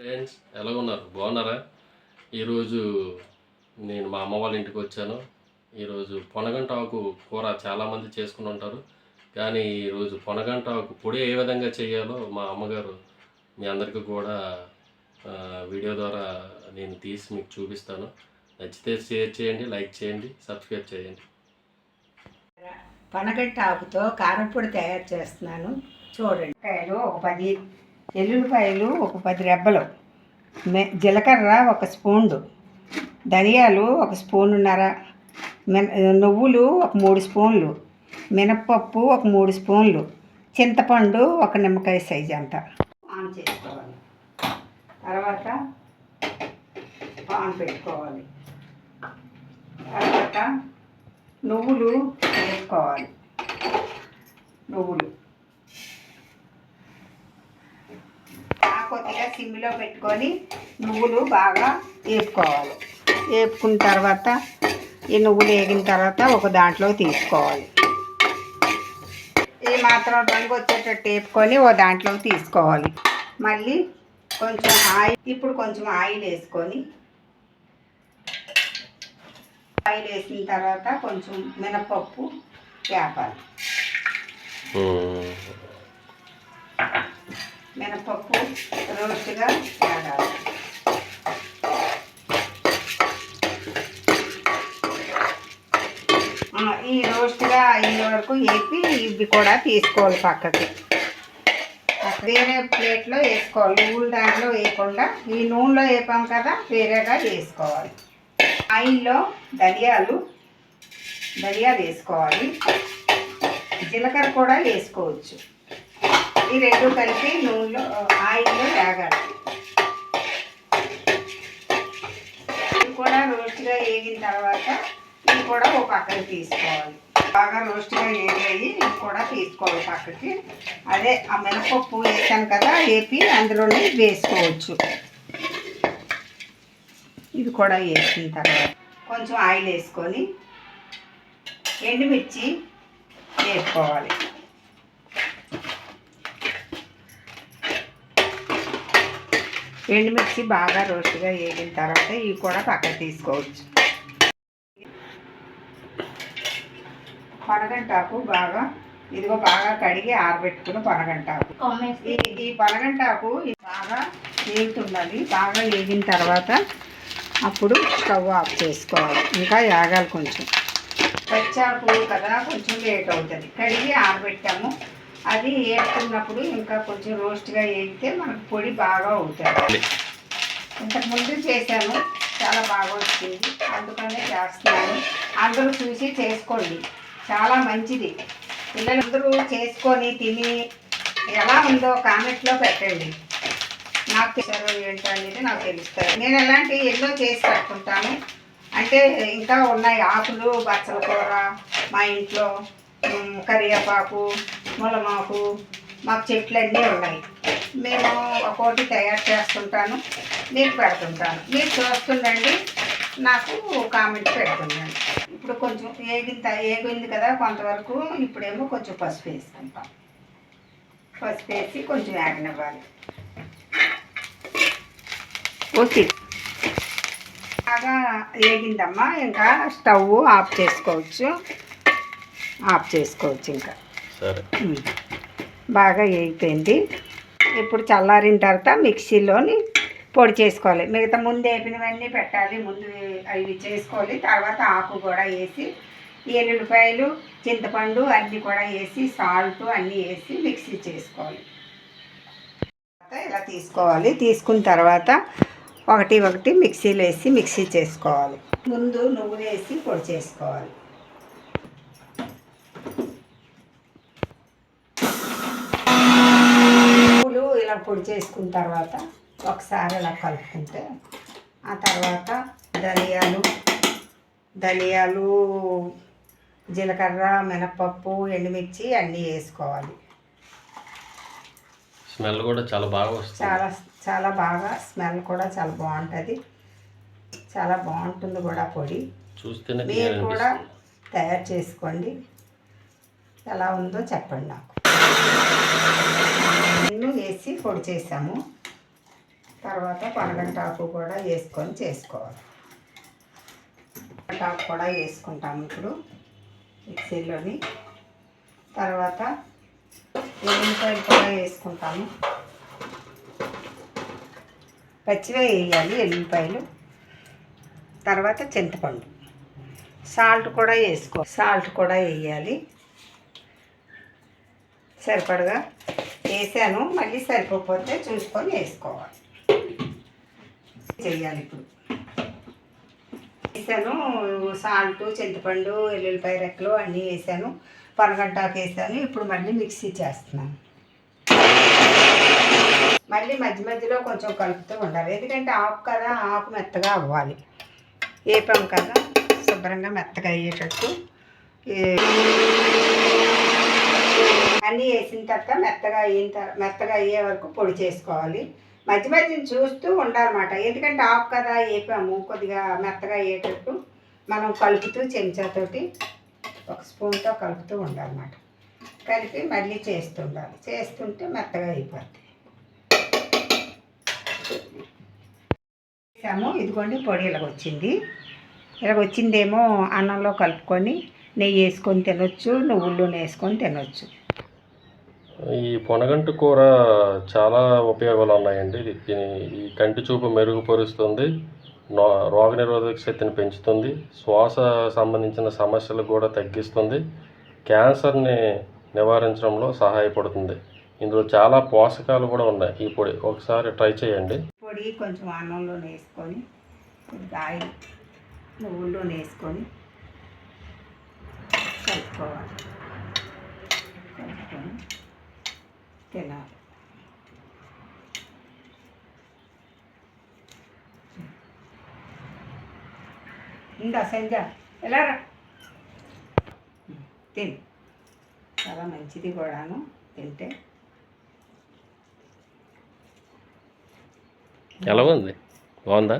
Friends ఎలా ఉన్నారు? బాగున్నారా? ఈరోజు నేను మా అమ్మ వాళ్ళ ఇంటికి వచ్చాను. ఈరోజు పొనగంటాకు కూర చాలామంది చేసుకుని ఉంటారు. కానీ ఈరోజు పొనగంటాకు పొడి ఏ విధంగా చేయాలో మా అమ్మగారు మీ అందరికీ కూడా వీడియో ద్వారా నేను తీసి మీకు చూపిస్తాను. నచ్చితే షేర్ చేయండి లైక్ చేయండి సబ్స్క్రైబ్ చేయండి. పనగట్టి ఆకుతో కారపొడి తయారు చేస్తున్నాను. చూడండి. ఒక పది ఎల్లుల్లిపాయలు ఒక పది రెబ్బలు మె జీలకర్ర ఒక స్పూన్డు ధనియాలు ఒక స్పూనున్నర మిన నువ్వులు ఒక మూడు స్పూన్లు మినప్పప్పు ఒక మూడు స్పూన్లు చింతపండు ఒక నిమ్మకాయ సైజ్ అంత. ఆన్ చేసుకోవాలి. తర్వాత పాన్ పెట్టుకోవాలి. తర్వాత నువ్వులు వేసుకోవాలి. నువ్వులు ఆ కొద్దిగా సిమ్లో పెట్టుకొని నువ్వులు బాగా వేపుకోవాలి వేపుకున్న తర్వాత ఈ నువ్వులు వేగిన తర్వాత ఒక దాంట్లో తీసుకోవాలి. ఈ మాత్రం రంగు వచ్చేటట్టు వేపుకొని ఓ దాంట్లో తీసుకోవాలి. మళ్ళీ కొంచెం ఆయిల్ ఇప్పుడు కొంచెం ఆయిల్ వేసుకొని ఆయిల్ వేసిన తర్వాత కొంచెం మినపప్పు వేపాలి. మినపప్పు రోస్ట్గా వేగాలి. ఈ రోస్ట్గా అయ్యే వరకు వేపి ఇవి కూడా తీసుకోవాలి పక్కకి. వేరే ప్లేట్లో వేసుకోవాలి. నువ్వులు దాంట్లో వేయకుండా ఈ నూనెలో వేపాం కదా వేరేగా వేసుకోవాలి. ఆయిల్లో ధనియాలు ధనియాలు వేసుకోవాలి. జీలకర్ర కూడా వేసుకోవచ్చు. ఈ రెండు కలిపి నూనెలో ఆయిల్లో వేగాలి. ఇవి కూడా రోస్ట్గా వేగిన తర్వాత ఇవి కూడా ఒక పక్కకి తీసుకోవాలి. బాగా రోస్ట్గా వేగాయి ఇవి కూడా తీసుకోవాలి పక్కకి. అదే ఆ మినపప్పు వేసాను కదా వేపి అందులోనే వేసుకోవచ్చు. ఇది కూడా వేసిన తర్వాత కొంచెం ఆయిల్ వేసుకొని ఎండుమిర్చి వేసుకోవాలి ఎండుమిర్చి బాగా రోస్ట్గా వేగిన తర్వాత ఇవి కూడా పక్కన తీసుకోవచ్చు. పనగంటాకు బాగా ఇదిగో బాగా కడిగి ఆరబెట్టుకుని పనగంటాకు. ఈ ఈ పనగంటాకు బాగా వేగుతుండాలి. బాగా వేగిన తర్వాత అప్పుడు స్టవ్ ఆఫ్ చేసుకోవాలి. ఇంకా యాగాలి కొంచెం. పచ్చాకు కదా కొంచెం లేట్ అవుతుంది. కడిగి ఆరబెట్టాము. అది వేపుతున్నప్పుడు ఇంకా కొంచెం రోస్ట్గా వేగితే మనకు పొడి బాగా అవుతుంది ఇంతకు ముందు చేశాను చాలా బాగా వచ్చింది. అందుకనే చేస్తున్నాను. అందరూ చూసి చేసుకోండి. చాలా మంచిది. పిల్లలందరూ చేసుకొని తిని ఎలా ఉందో కామెంట్లో పెట్టండి. నాకు చేశారో ఏంటో అనేది నాకు తెలుస్తుంది నేను ఎలాంటి ఎన్నో చేసి పెట్టుకుంటాను. అంటే ఇంకా ఉన్నాయి ఆకులు బచ్చల కూర మా ఇంట్లో కరివేపాకు ములమాకు మాకు చెట్లు అన్నీ ఉన్నాయి. మేము ఒక్కోటి తయారు చేస్తుంటాను మీకు పెడుతుంటాను. మీరు చూస్తుండండి నాకు కామెంట్ పెడుతుండండి. ఇప్పుడు కొంచెం ఏగింత ఏగింది కదా కొంతవరకు ఇప్పుడేమో కొంచెం పసుపు వేసుకుంటాం. పసుపు వేసి కొంచెం వేగనివ్వాలి ఓకే. బాగా వేగిందమ్మా ఇంకా స్టవ్ ఆఫ్ చేసుకోవచ్చు. ఆఫ్ చేసుకోవచ్చు ఇంకా. సరే. బాగా వేగిపోయింది ఇప్పుడు చల్లారిన తర్వాత మిక్సీలోని పొడి చేసుకోవాలి. మిగతా ముందు వేపినవన్నీ పెట్టాలి. ముందు అవి చేసుకోవాలి. తర్వాత ఆకు కూడా వేసి ఎల్లుల్లిపాయలు చింతపండు అన్నీ కూడా వేసి సాల్ట్ అన్నీ వేసి మిక్సీ చేసుకోవాలి. తర్వాత ఇలా తీసుకోవాలి. తీసుకున్న తర్వాత ఒకటి ఒకటి మిక్సీలో వేసి మిక్సీ చేసుకోవాలి. ముందు నువ్వులు వేసి పొడి చేసుకోవాలి. పొడి చేసుకున్న తర్వాత ఒకసారి ఇలా కలుపుకుంటే ఆ తర్వాత ధనియాలు ధనియాలు జీలకర్ర మినపప్పు ఎండుమిర్చి అన్నీ వేసుకోవాలి. స్మెల్ కూడా చాలా బాగా వస్తుంది. చాలా చాలా బాగా స్మెల్ కూడా చాలా బాగుంటుంది. చాలా బాగుంటుంది కూడా పొడి. చూస్తేనే మీరు. కూడా తయారు చేసుకోండి. ఎలా ఉందో చెప్పండి నాకు. నేను వేసి పొడి చేసాము. తర్వాత పనగంటాకు కూడా వేసుకొని చేసుకోవాలి. టాప్ కూడా వేసుకుంటాము ఇప్పుడు మిక్సీలోని. తర్వాత ఎల్లిపాయలు కూడా వేసుకుంటాము. పచ్చివే వేయాలి ఎల్లిపాయలు. తర్వాత చింతపండు. సాల్ట్ కూడా వేసుకో సాల్ట్ కూడా వేయాలి. సరిపడగా వేసాను. మళ్ళీ సరిపోతే చూసుకొని వేసుకోవాలి. చేయాలి ఇప్పుడు. వేసాను. సాల్ట్ చింతపండు ఎల్లుల్లిపాయ రెక్కలు అన్నీ వేసాను. పనగంటాకు వేసాను. ఇప్పుడు మళ్ళీ మిక్సీ చేస్తున్నాను. మళ్ళీ మధ్య మధ్యలో కొంచెం కలుపుతూ ఉండాలి. ఎందుకంటే ఆకు కదా ఆకు మెత్తగా అవ్వాలి. ఏపం కదా శుభ్రంగా మెత్తగా అయ్యేటట్టు. ఏ- అన్నీ వేసిన తర్వాత మెత్తగా అయిన తర్వాత మెత్తగా అయ్యే వరకు పొడి చేసుకోవాలి. మధ్య మధ్యని చూస్తూ ఉండాలన్నమాట. ఎందుకంటే ఆఫ్ కదా వేపాము కొద్దిగా మెత్తగా అయ్యేటట్టు మనం కలుపుతూ చెంచాతోటి ఒక స్పూన్తో కలుపుతూ ఉండాలన్నమాట. కలిపి మళ్ళీ చేస్తుండాలి చేస్తుంటే మెత్తగా అయిపోద్ది. వేసాము ఇదిగోండి పొడి ఇలాగ వచ్చింది. ఇలాగ వచ్చిందేమో అన్నంలో కలుపుకొని నెయ్యి వేసుకొని తినొచ్చు నువ్వుల నూనె వేసుకొని తినొచ్చు. ఈ పొనగంటి కూర చాలా ఉపయోగాలు ఉన్నాయండి ఇది దీని- ఈ కంటి చూపు మెరుగుపరుస్తుంది నో- రోగనిరోధక శక్తిని పెంచుతుంది శ్వాస సంబంధించిన సమస్యలు కూడా తగ్గిస్తుంది క్యాన్సర్ని నివారించడంలో సహాయపడుతుంది. ఇందులో చాలా పోషకాలు కూడా ఉన్నాయి. ఈ పొడి ఒకసారి ట్రై చేయండి. పొడి కొంచెం అన్నంలో వేసుకొని కొద్దిగా ఆయిల్ నువ్వుల్లో వేసుకొని కలుపుకోవాలి కలుపుకొని తినాలి ఇందా సంజ ఎలా రా? చాలా మంచిది కూడాను తింటే. ఎలా ఉంది? బాగుందా?